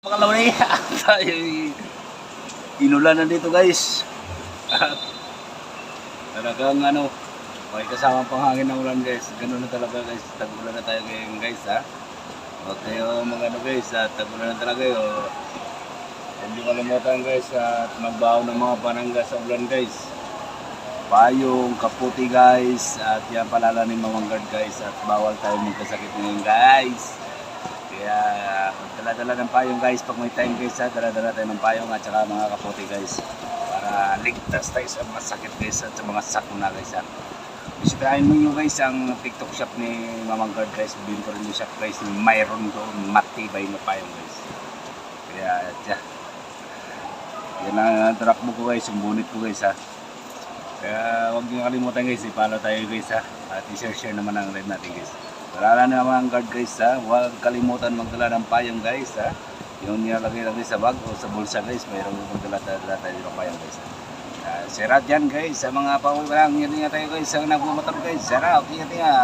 Makalaw na yan. Tayo inulan na dito guys. At talagang ano, may kasama pang hangin ng ulan guys. Ganun na talaga guys. Tagulan na tayo ngayon guys ha. Huwag kayo mag ano guys ha. Tagulan na talaga yun. Huwag niyo kalimutan guys at magbaho ng mga panangga sa ulan guys. Payong, kaputi guys. At yan palala ni Mamang Guard guys. At bawal tayo magkasakit ngayon guys. Kaya dala-dala ng payong guys pag may time guys ha, dala-dala tayo ng payong at saka mga kapote guys para ligtas tayo sa mga sakit guys at sa mga sakuna guys ha. Bisitahin mo nyo guys ang TikTok shop ni Mamang Guard guys, rin yung shop guys, mayroon doon matibay na payong guys. Kaya tya, yan ang truck mo ko guys, yung bonnet ko guys ha. Kaya huwag niyo kalimutan guys, i-follow tayo guys ha. At i-share-share naman ang live natin guys. Wala na ang guard guys ha. Huwag kalimutan magdala ng payong guys ha. Yung nilalagay lang sa bag o sa bulsa guys, mayroon magdala dala tayo ng payong guys. Uh, sirat yan guys, sa mga paulang, yan nga tayo guys, sa nagmumotor guys, sarap, ingat ingat.